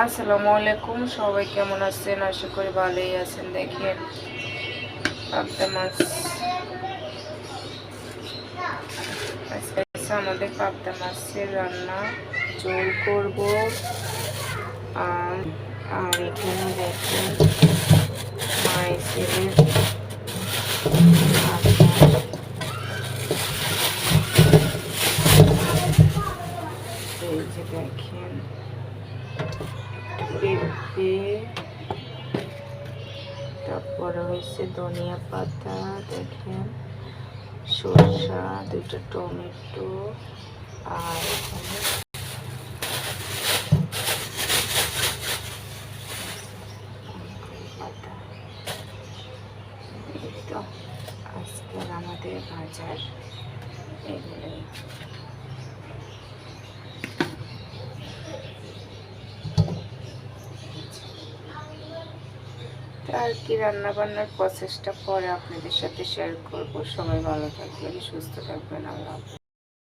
আসসালামু আলাইকুম, সবাই কেমন আছেন? আশা করি ভালোই আছেন। দেখেন, পাবদা মাছ। আমাদের পাবদা মাছের রান্না। ঝোল করব। আর আর এখানে দেখেন এই দেখেন পেঁপে তারপরে হয়েছে ধনিয়া পাতা দেখেন। সরষা দুটো টমেটো আর আজকের আমাদের বাজার। এগুলোই। আর কি রান্না বান্নার প্রসেসটা পরে আপনাদের সাথে শেয়ার করব সবাই ভালো থাকবেন, সুস্থ থাকবেন, আল্লাহ।